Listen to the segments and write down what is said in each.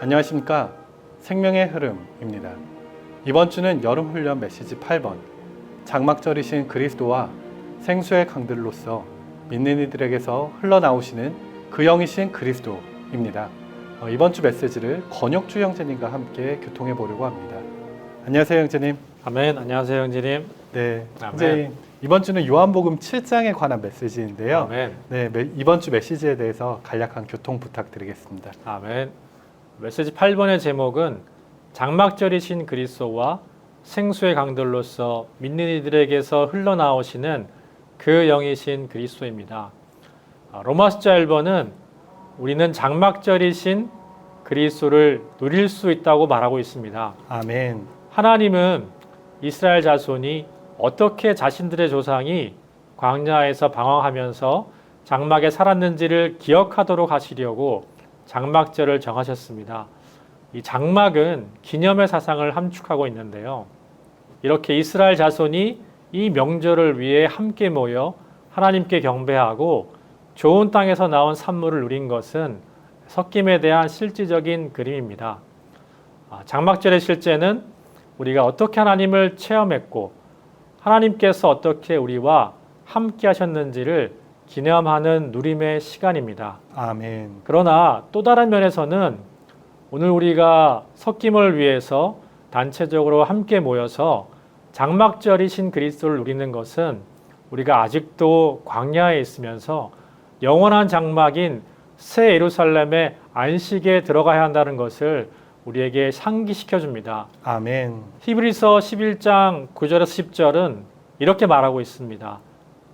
안녕하십니까. 생명의 흐름입니다. 이번 주는 여름훈련 메시지 8번. 장막절이신 그리스도와 생수의 강들로서 믿는 이들에게서 흘러나오시는 그 영이신 그리스도입니다. 어, 이번 주 메시지를 권혁주 형제님과 함께 교통해 보려고 합니다. 안녕하세요, 형제님. 아멘. 안녕하세요, 형제님. 네, 아멘. 형제님. 이번 주는 요한복음 7장에 관한 메시지인데요. 아멘. 네, 메- 이번 주 메시지에 대해서 간략한 교통 부탁드리겠습니다. 아멘. 메시지 8번의 제목은 장막절이신 그리스도와 생수의 강들로서 믿는 이들에게서 흘러나오시는 그 영이신 그리스도입니다. 아, 로마스자 1번은 우리는 장막절이신 그리스도를 누릴 수 있다고 말하고 있습니다. 아멘. 하나님은 이스라엘 자손이 어떻게 자신들의 조상이 광야에서 방황하면서 장막에 살았는지를 기억하도록 하시려고 장막절을 정하셨습니다. 이 장막은 기념의 사상을 함축하고 있는데요. 이렇게 이스라엘 자손이 이 명절을 위해 함께 모여 하나님께 경배하고 좋은 땅에서 나온 산물을 누린 것은 섞임에 대한 실질적인 그림입니다. 아, 장막절의 실제는 우리가 어떻게 하나님을 체험했고 하나님께서 어떻게 우리와 함께 하셨는지를 기념하는 누림의 시간입니다. 아멘. 그러나 또 다른 면에서는 오늘 우리가 섞임을 위해서 단체적으로 함께 모여서 장막절이신 그리스도를 누리는 것은 우리가 아직도 광야에 있으면서 영원한 장막인 새 예루살렘의 안식에 들어가야 한다는 것을 우리에게 상기시켜 줍니다. 아멘. 히브리서 11장 9절에서 10절은 이렇게 말하고 있습니다.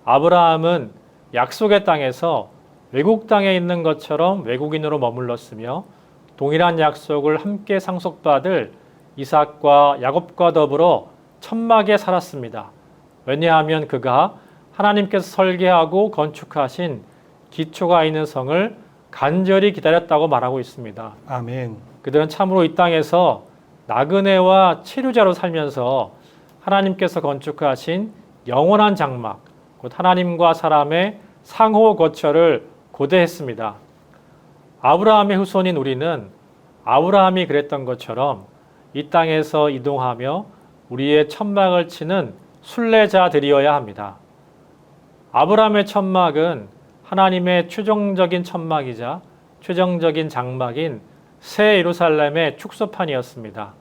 아브라함은 약속의 땅에서 외국 땅에 있는 것처럼 외국인으로 머물렀으며 동일한 약속을 함께 상속받을 이삭과 야곱과 더불어 천막에 살았습니다. 왜냐하면 그가 하나님께서 설계하고 건축하신 기초가 있는 성을 간절히 기다렸다고 말하고 있습니다. 아멘. 그들은 참으로 이 땅에서 나그네와 체류자로 살면서 하나님께서 건축하신 영원한 장막, 곧 하나님과 사람의 상호 거처를 고대했습니다. 아브라함의 후손인 우리는 아브라함이 그랬던 것처럼 이 땅에서 이동하며 우리의 천막을 치는 순례자들이어야 합니다. 아브라함의 천막은 하나님의 최종적인 천막이자 최종적인 장막인 새 예루살렘의 축소판이었습니다.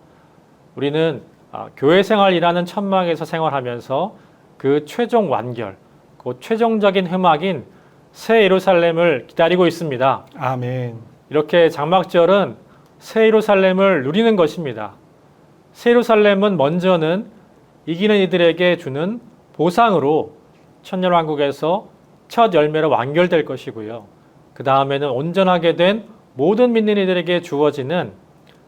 우리는 아, 교회 생활이라는 천막에서 생활하면서 그 최종 완결, 그 최종적인 회막인 새 예루살렘을 기다리고 있습니다. 아멘. 이렇게 장막절은 새 예루살렘을 누리는 것입니다. 새 예루살렘은 먼저는 이기는 이들에게 주는 보상으로 천년 왕국에서 첫 열매로 완결될 것이고요. 그 다음에는 온전하게 된 모든 믿는 이들에게 주어지는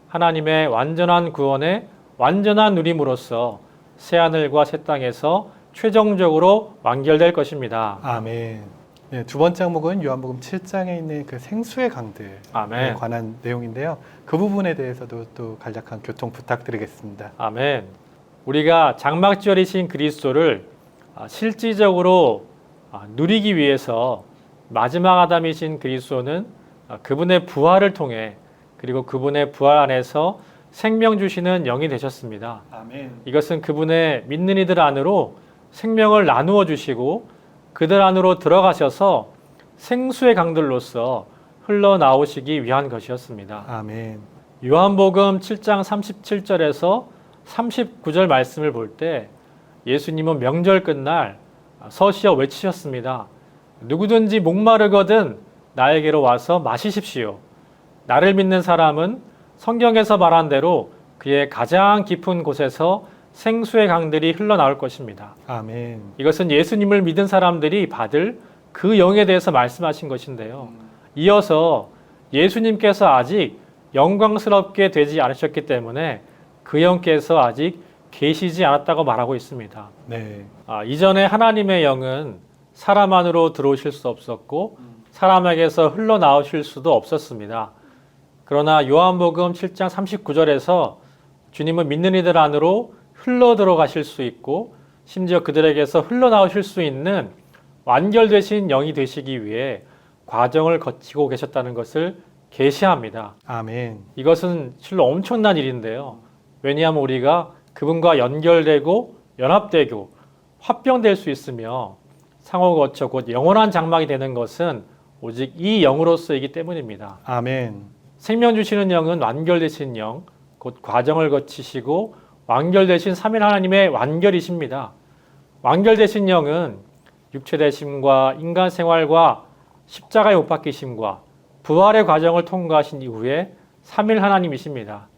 하나님의 완전한 구원의 완전한 누림으로써 새 하늘과 새 땅에서 최종적으로 완결될 것입니다. 아멘. 네, 두 번째 항목은 요한복음 7장에 있는 그 생수의 강들에 아멘. 관한 내용인데요. 그 부분에 대해서도 또 간략한 교통 부탁드리겠습니다. 아멘. 우리가 장막절이신 그리스도를 아, 실질적으로 아, 누리기 위해서 마지막 아담이신 그리스도는 아, 그분의 부활을 통해 그리고 그분의 부활 안에서 생명 주시는 영이 되셨습니다. 아멘. 이것은 그분의 믿는 이들 안으로 생명을 나누어 주시고 그들 안으로 들어가셔서 생수의 강들로서 흘러나오시기 위한 것이었습니다. 아멘. 요한복음 7장 37절에서 39절 말씀을 볼 때 예수님은 명절 끝날 서시어 외치셨습니다. 누구든지 목마르거든 나에게로 와서 마시십시오. 나를 믿는 사람은 성경에서 말한 대로 그의 가장 깊은 곳에서 생수의 강들이 흘러나올 것입니다. 아멘. 이것은 예수님을 믿은 사람들이 받을 그 영에 대해서 말씀하신 것인데요. 이어서 예수님께서 아직 영광스럽게 되지 않으셨기 때문에 그 영께서 아직 계시지 않았다고 말하고 있습니다. 네. 아, 이전에 하나님의 영은 사람 안으로 들어오실 수 없었고 사람에게서 흘러나오실 수도 없었습니다. 그러나 요한복음 7장 39절에서 주님은 믿는 이들 안으로 흘러 들어가실 수 있고 심지어 그들에게서 흘러나오실 수 있는 완결되신 영이 되시기 위해 과정을 거치고 계셨다는 것을 계시합니다. 아멘. 이것은 실로 엄청난 일인데요. 왜냐하면 우리가 그분과 연결되고 연합되고 화병될 수 있으며 상호 거쳐 곧 영원한 장막이 되는 것은 오직 이 영으로서이기 때문입니다. 아멘. 생명 주시는 영은 완결되신 영, 곧 과정을 거치시고 완결되신 삼일 하나님의 완결이십니다. 완결되신 영은 육체되심과 인간 생활과 십자가의 못 박히심과 부활의 과정을 통과하신 이후에 삼일 하나님이십니다.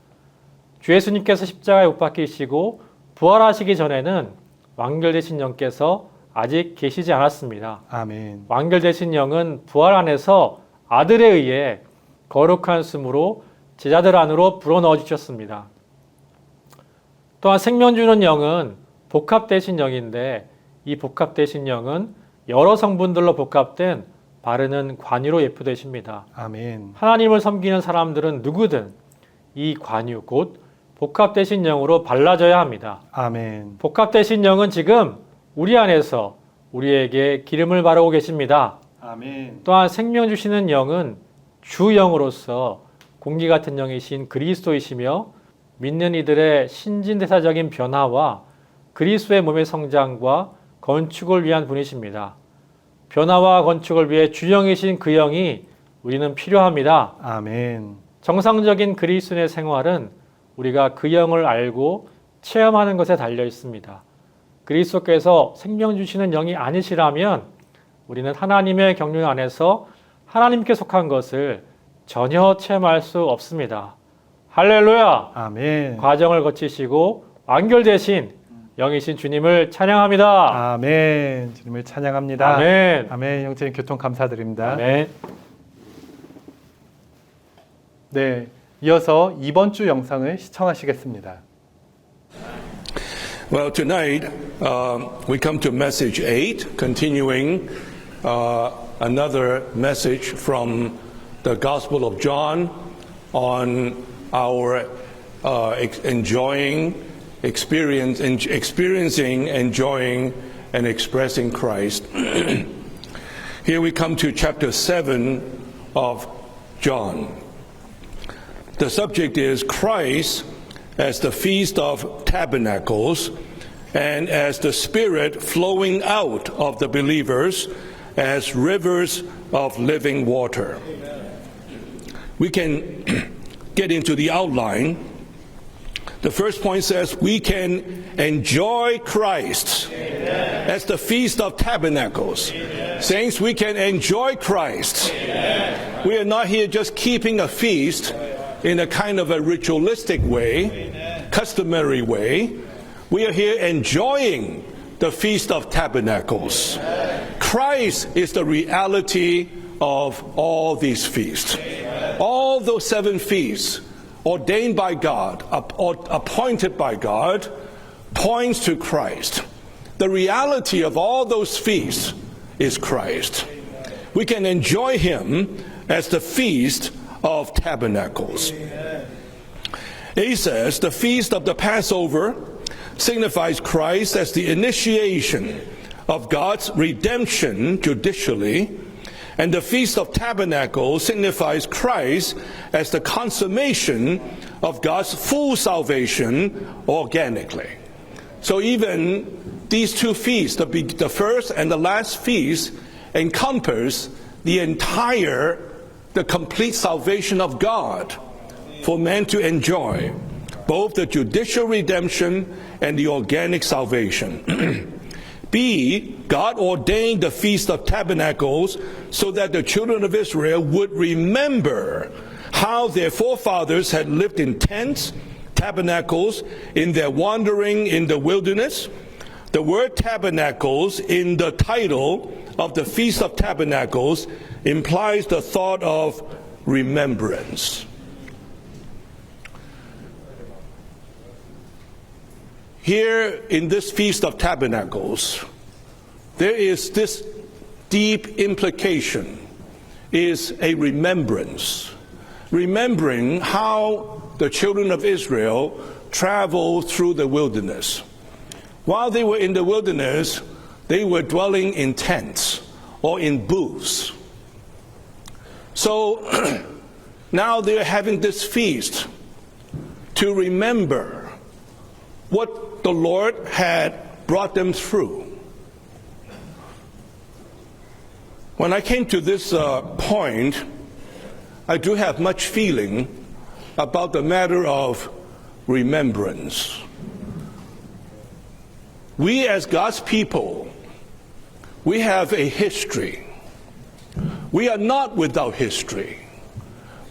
주 예수님께서 십자가에 못 박히시고 부활하시기 전에는 완결되신 영께서 아직 계시지 않았습니다. 아멘. 완결되신 영은 부활 안에서 아들에 의해 거룩한 숨으로 제자들 안으로 불어넣어 주셨습니다. 또한 생명 주는 영은 복합되신 영인데 이 복합되신 영은 여러 성분들로 복합된 바르는 관유로 예표되십니다. 아멘. 하나님을 섬기는 사람들은 누구든 이 관유 곧 복합되신 영으로 발라져야 합니다. 아멘. 복합되신 영은 지금 우리 안에서 우리에게 기름을 바르고 계십니다. 아멘. 또한 생명 주시는 영은 주 영으로서 공기 같은 영이신 그리스도이시며 믿는 이들의 신진대사적인 변화와 그리스도의 몸의 성장과 건축을 위한 분이십니다. 변화와 건축을 위해 주영이신 그 영이 우리는 필요합니다. 아멘. 정상적인 그리스도의 생활은 우리가 그 영을 알고 체험하는 것에 달려 있습니다. 그리스도께서 생명 주시는 영이 아니시라면 우리는 하나님의 경륜 안에서 하나님께 속한 것을 전혀 체험할 수 없습니다. 할렐루야! 아멘. 과정을 거치시고 완결되신 영이신 주님을 찬양합니다. 아멘. 주님을 찬양합니다. 아멘. 아멘. 형제님 교통 감사드립니다. 아멘. 네. 이어서 이번 주 영상을 시청하시겠습니다. Well, tonight um, we come to message eight, continuing uh, another message from the Gospel of John on our uh, ex- enjoying, experience, en- experiencing, enjoying, and expressing Christ. Here we come to chapter seven of John. The subject is Christ as the Feast of Tabernacles and as the Spirit flowing out of the believers as rivers of living water. We can get into the outline. The first point says we can enjoy Christ as the Feast of Tabernacles. Saints, we can enjoy Christ. We are not here just keeping a feast in a kind of a ritualistic way, customary way. We are here enjoying the Feast of Tabernacles. Christ is the reality of all these feasts. All those seven feasts ordained by God, appointed by God, points to Christ. The reality of all those feasts is Christ. We can enjoy Him as the feast of tabernacles. He says the feast of the Passover signifies Christ as the initiation of God's redemption judicially, and the Feast of Tabernacles signifies Christ as the consummation of God's full salvation organically. So even these two feasts, the, the first and the last feast, encompass the entire, the complete salvation of God for man to enjoy, both the judicial redemption and the organic salvation. B, God ordained the Feast of Tabernacles so that the children of Israel would remember how their forefathers had lived in tents, tabernacles, in their wandering in the wilderness. The word tabernacles in the title of the Feast of Tabernacles implies the thought of remembrance. Here in this Feast of Tabernacles, there is this deep implication is a remembrance. Remembering how the children of Israel traveled through the wilderness. While they were in the wilderness they were dwelling in tents or in booths. So now they're having this feast to remember what the Lord had brought them through. When I came to this uh, point, I do have much feeling about the matter of remembrance. We, as God's people, we have a history. We are not without history.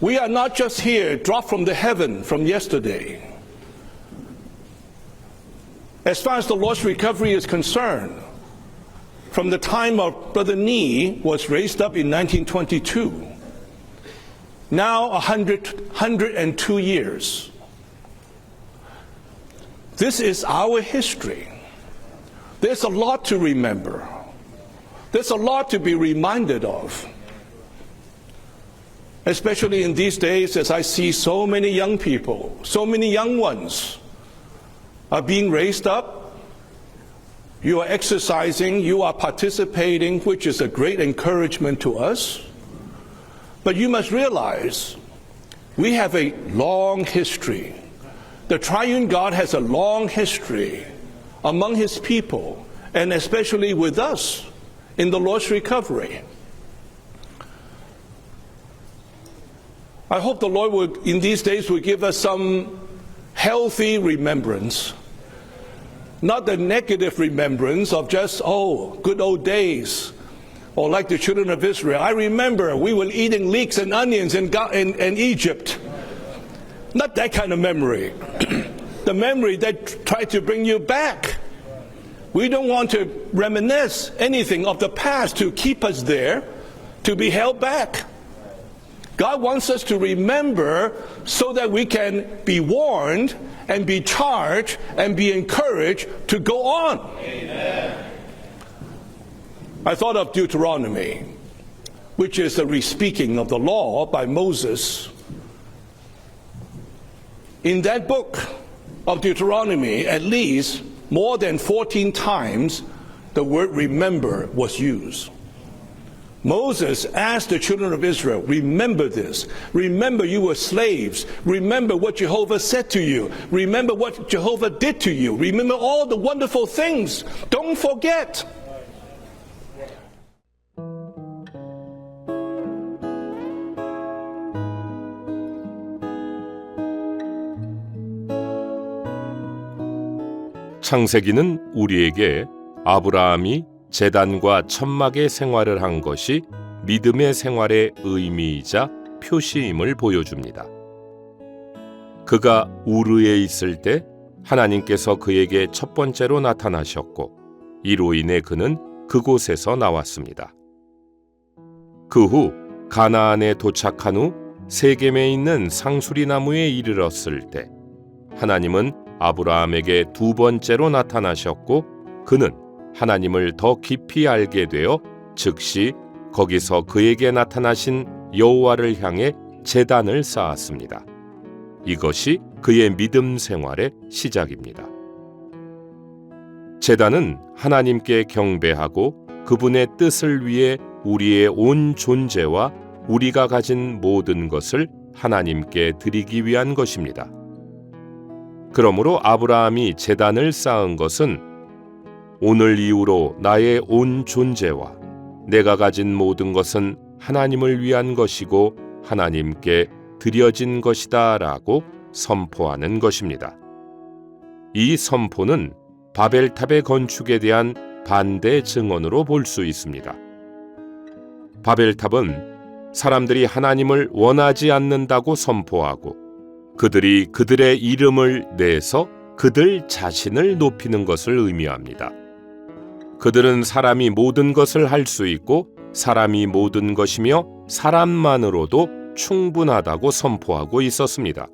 We are not just here, dropped from the heaven from yesterday. As far as the Lord's recovery is concerned, from the time of Brother Nee was raised up in 1922, now 100, 102 years. This is our history. There's a lot to remember. There's a lot to be reminded of. Especially in these days, as I see so many young people, so many young ones are being raised up. You are exercising, you are participating, which is a great encouragement to us. But you must realize we have a long history. The triune God has a long history among his people, and especially with us in the Lord's recovery. I hope the Lord will, in these days, will give us some healthy remembrance. Not the negative remembrance of just, oh, good old days. Or like the children of Israel. I remember we were eating leeks and onions in, in, in Egypt. Not that kind of memory. the memory that tried to bring you back. We don't want to reminisce anything of the past to keep us there, to be held back. God wants us to remember so that we can be warned and be charged and be encouraged to go on. Amen. I thought of Deuteronomy, which is the respeaking of the law by Moses. In that book of Deuteronomy, at least more than 14 times, the word remember was used. Moses asked the children of Israel, Remember this. Remember you were slaves. Remember what Jehovah said to you. Remember what Jehovah did to you. Remember all the wonderful things. Don't forget. 창세기는 우리에게 아브라함이 재단과 천막의 생활을 한 것이 믿음의 생활의 의미이자 표시임을 보여줍니다. 그가 우르에 있을 때 하나님께서 그에게 첫 번째로 나타나셨고 이로 인해 그는 그곳에서 나왔습니다. 그 후 가나안에 도착한 후 세겜에 있는 상수리 나무에 이르렀을 때 하나님은 아브라함에게 두 번째로 나타나셨고 그는 하나님을 더 깊이 알게 되어 즉시 거기서 그에게 나타나신 여호와를 향해 제단을 쌓았습니다. 이것이 그의 믿음 생활의 시작입니다. 제단은 하나님께 경배하고 그분의 뜻을 위해 우리의 온 존재와 우리가 가진 모든 것을 하나님께 드리기 위한 것입니다. 그러므로 아브라함이 제단을 쌓은 것은 오늘 이후로 나의 온 존재와 내가 가진 모든 것은 하나님을 위한 것이고 하나님께 드려진 것이다 라고 선포하는 것입니다. 이 선포는 바벨탑의 건축에 대한 반대 증언으로 볼 수 있습니다. 바벨탑은 사람들이 하나님을 원하지 않는다고 선포하고 그들이 그들의 이름을 내서 그들 자신을 높이는 것을 의미합니다. 그들은 사람이 모든 것을 할 수 있고 사람이 모든 것이며 사람만으로도 충분하다고 선포하고 있었습니다.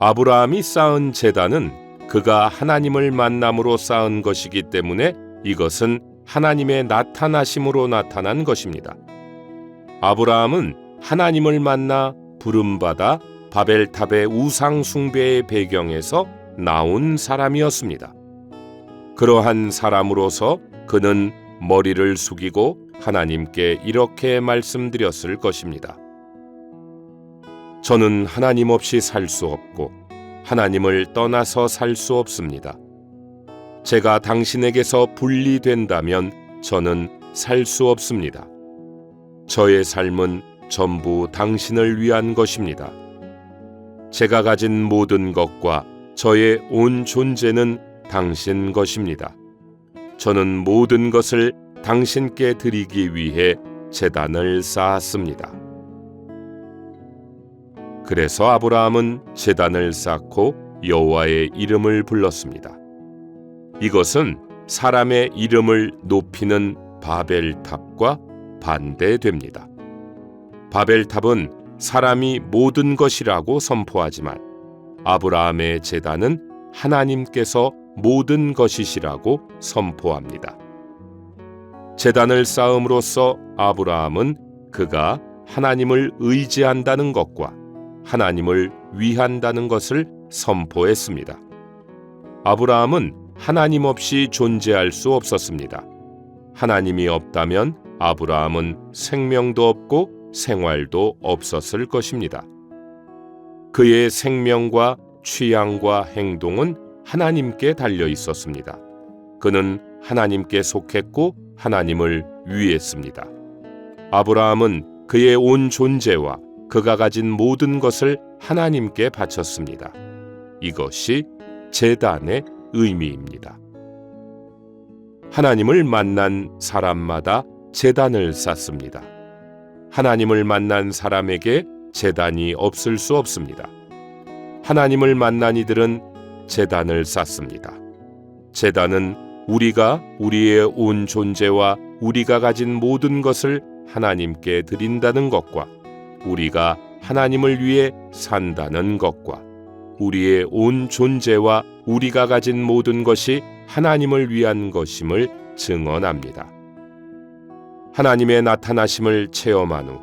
아브라함이 쌓은 제단은 그가 하나님을 만남으로 쌓은 것이기 때문에 이것은 하나님의 나타나심으로 나타난 것입니다. 아브라함은 하나님을 만나 부름받아 바벨탑의 우상 숭배의 배경에서 나온 사람이었습니다. 그러한 사람으로서 그는 머리를 숙이고 하나님께 이렇게 말씀드렸을 것입니다. 저는 하나님 없이 살 수 없고 하나님을 떠나서 살 수 없습니다. 제가 당신에게서 분리된다면 저는 살 수 없습니다. 저의 삶은 전부 당신을 위한 것입니다. 제가 가진 모든 것과 저의 온 존재는 당신 것입니다. 저는 모든 것을 당신께 드리기 위해 재단을 쌓았습니다. 그래서 아브라함은 재단을 쌓고 여호와의 이름을 불렀습니다. 이것은 사람의 이름을 높이는 바벨탑과 반대됩니다. 바벨탑은 사람이 모든 것이라고 선포하지만 아브라함의 재단은 하나님께서 모든 것이시라고 선포합니다. 재단을 쌓음으로써 아브라함은 그가 하나님을 의지한다는 것과 하나님을 위한다는 것을 선포했습니다. 아브라함은 하나님 없이 존재할 수 없었습니다. 하나님이 없다면 아브라함은 생명도 없고 생활도 없었을 것입니다. 그의 생명과 취향과 행동은 하나님께 달려 있었습니다. 그는 하나님께 속했고 하나님을 위했습니다. 아브라함은 그의 온 존재와 그가 가진 모든 것을 하나님께 바쳤습니다. 이것이 재단의 의미입니다. 하나님을 만난 사람마다 재단을 쌓습니다. 하나님을 만난 사람에게 재단이 없을 수 없습니다. 하나님을 만난 이들은 재단을 쌓습니다. 재단은 우리가 우리의 온 존재와 우리가 가진 모든 것을 하나님께 드린다는 것과 우리가 하나님을 위해 산다는 것과 우리의 온 존재와 우리가 가진 모든 것이 하나님을 위한 것임을 증언합니다. 하나님의 나타나심을 체험한 후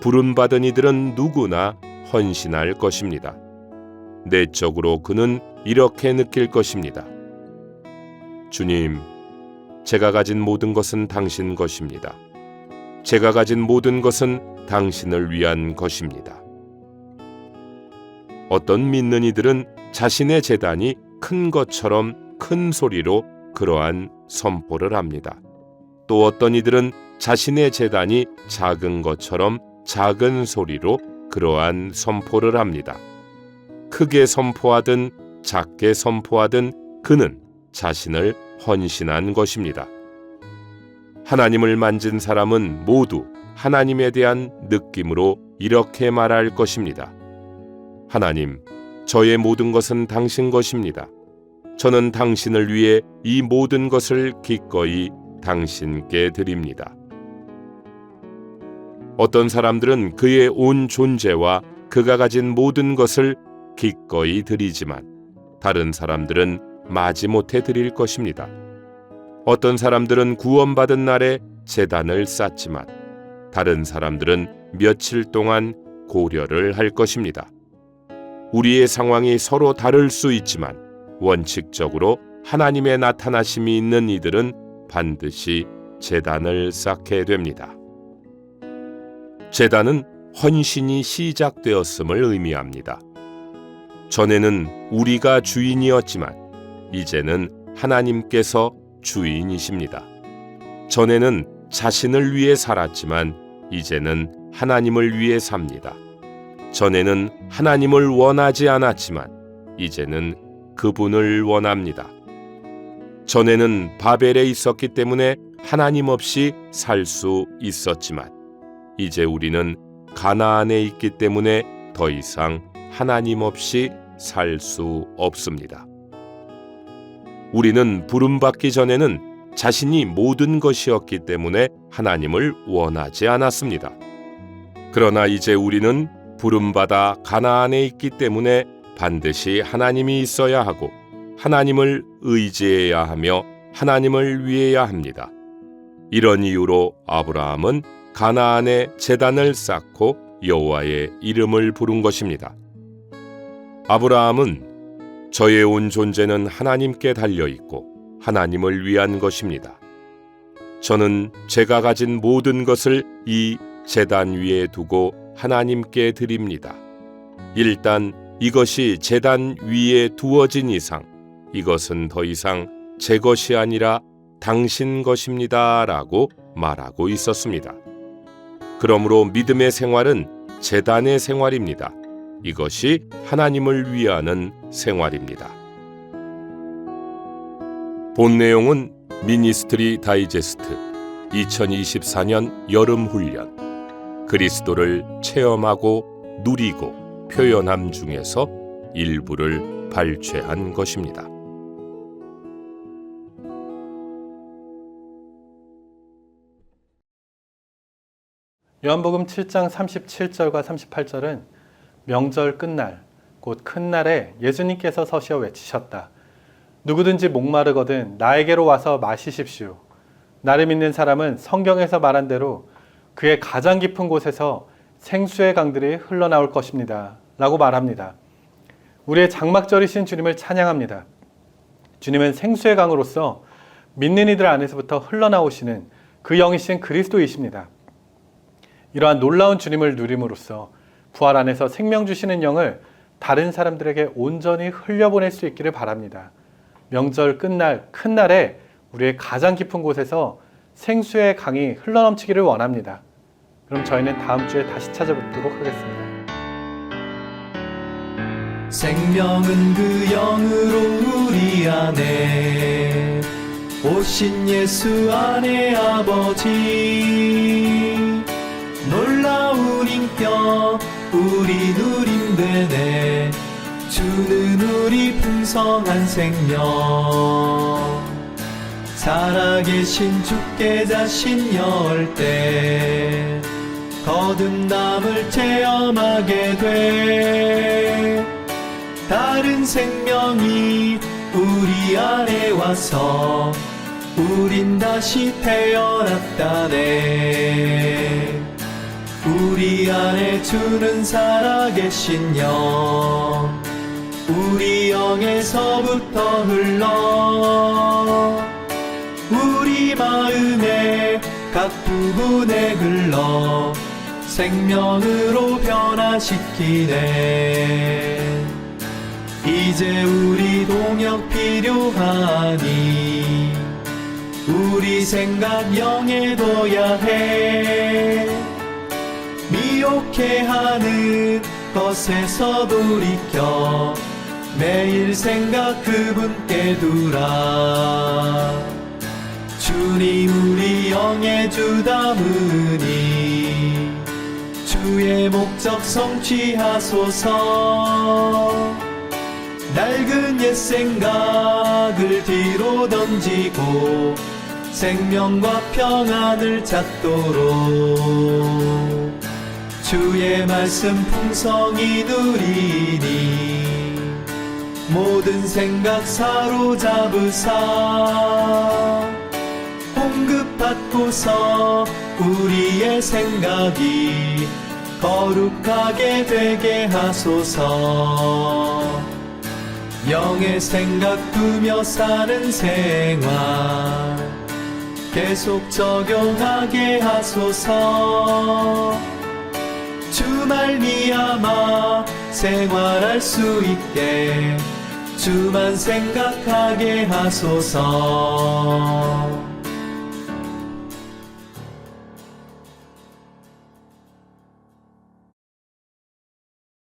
부름받은 이들은 누구나 헌신할 것입니다. 내적으로 그는 이렇게 느낄 것입니다. 주님, 제가 가진 모든 것은 당신 것입니다. 제가 가진 모든 것은 당신을 위한 것입니다. 어떤 믿는 이들은 자신의 재단이 큰 것처럼 큰 소리로 그러한 선포를 합니다. 또 어떤 이들은 자신의 재단이 작은 것처럼 작은 소리로 그러한 선포를 합니다. 크게 선포하든 작게 선포하든 그는 자신을 헌신한 것입니다. 하나님을 만진 사람은 모두 하나님에 대한 느낌으로 이렇게 말할 것입니다. 하나님, 저의 모든 것은 당신 것입니다. 저는 당신을 위해 이 모든 것을 기꺼이 당신께 드립니다. 어떤 사람들은 그의 온 존재와 그가 가진 모든 것을 기꺼이 드리지만 다른 사람들은 마지못해 드릴 것입니다. 어떤 사람들은 구원받은 날에 재단을 쌓지만 다른 사람들은 며칠 동안 고려를 할 것입니다. 우리의 상황이 서로 다를 수 있지만 원칙적으로 하나님의 나타나심이 있는 이들은 반드시 재단을 쌓게 됩니다. 재단은 헌신이 시작되었음을 의미합니다. 전에는 우리가 주인이었지만 이제는 하나님께서 주인이십니다. 전에는 자신을 위해 살았지만 이제는 하나님을 위해 삽니다. 전에는 하나님을 원하지 않았지만 이제는 그분을 원합니다. 전에는 바벨에 있었기 때문에 하나님 없이 살 수 있었지만 이제 우리는 가나안에 있기 때문에 더 이상 하나님 없이 살 수 없습니다. 우리는 부름받기 전에는 자신이 모든 것이었기 때문에 하나님을 원하지 않았습니다. 그러나 이제 우리는 부름받아 가나안에 있기 때문에 반드시 하나님이 있어야 하고 하나님을 의지해야 하며 하나님을 위해야 합니다. 이런 이유로 아브라함은 가나안에 제단을 쌓고 여호와의 이름을 부른 것입니다. 아브라함은 저의 온 존재는 하나님께 달려 있고 하나님을 위한 것입니다. 저는 제가 가진 모든 것을 이 제단 위에 두고 하나님께 드립니다. 일단 이것이 재단 위에 두어진 이상 이것은 더 이상 제 것이 아니라 당신 것입니다 라고 말하고 있었습니다. 그러므로 믿음의 생활은 재단의 생활입니다. 이것이 하나님을 위하는 생활입니다. 본 내용은 미니스트리 다이제스트 2024년 여름 훈련 그리스도를 체험하고 누리고 표현함 중에서 일부를 발췌한 것입니다. 요한복음 7장 37절과 38절은 명절 끝날 곧 큰 날에 예수님께서 서시어 외치셨다. 누구든지 목마르거든 나에게로 와서 마시십시오. 나를 믿는 사람은 성경에서 말한 대로 그의 가장 깊은 곳에서 생수의 강들이 흘러나올 것입니다. 라고 말합니다. 우리의 장막절이신 주님을 찬양합니다. 주님은 생수의 강으로서 믿는 이들 안에서부터 흘러나오시는 그 영이신 그리스도이십니다. 이러한 놀라운 주님을 누림으로써 부활 안에서 생명 주시는 영을 다른 사람들에게 온전히 흘려보낼 수 있기를 바랍니다. 명절 끝날 큰 날에 우리의 가장 깊은 곳에서 생수의 강이 흘러넘치기를 원합니다. 그럼 저희는 다음 주에 다시 찾아뵙도록 하겠습니다. 생명은 그 영으로 우리 안에 오신 예수 안에 아버지 놀라운 인격 우리 누림되네 주는 우리 풍성한 생명. 살아계신 주께 자신 열때 거듭남을 체험하게 돼. 다른 생명이 우리 안에 와서 우린 다시 태어났다네 우리 안에 주는 살아계신 영 우리 영에서부터 흘러 우리 마음의 각 부분에 흘러 생명으로 변화시키네. 이제 우리 동역 필요하니 우리 생각 영해둬야 해 미혹해 하는 것에서 돌이켜 매일 생각 그분께 두라. 주님 우리 영의 주담으니 주의 목적 성취하소서. 낡은 옛 생각을 뒤로 던지고 생명과 평안을 찾도록 주의 말씀 풍성히 누리니 모든 생각 사로잡으사 홍급받고서 우리의 생각이 거룩하게 되게 하소서. 영의 생각 두며 사는 생활 계속 적용하게 하소서 주 말 미야마 생활할 수 있게 주만 생각하게 하소서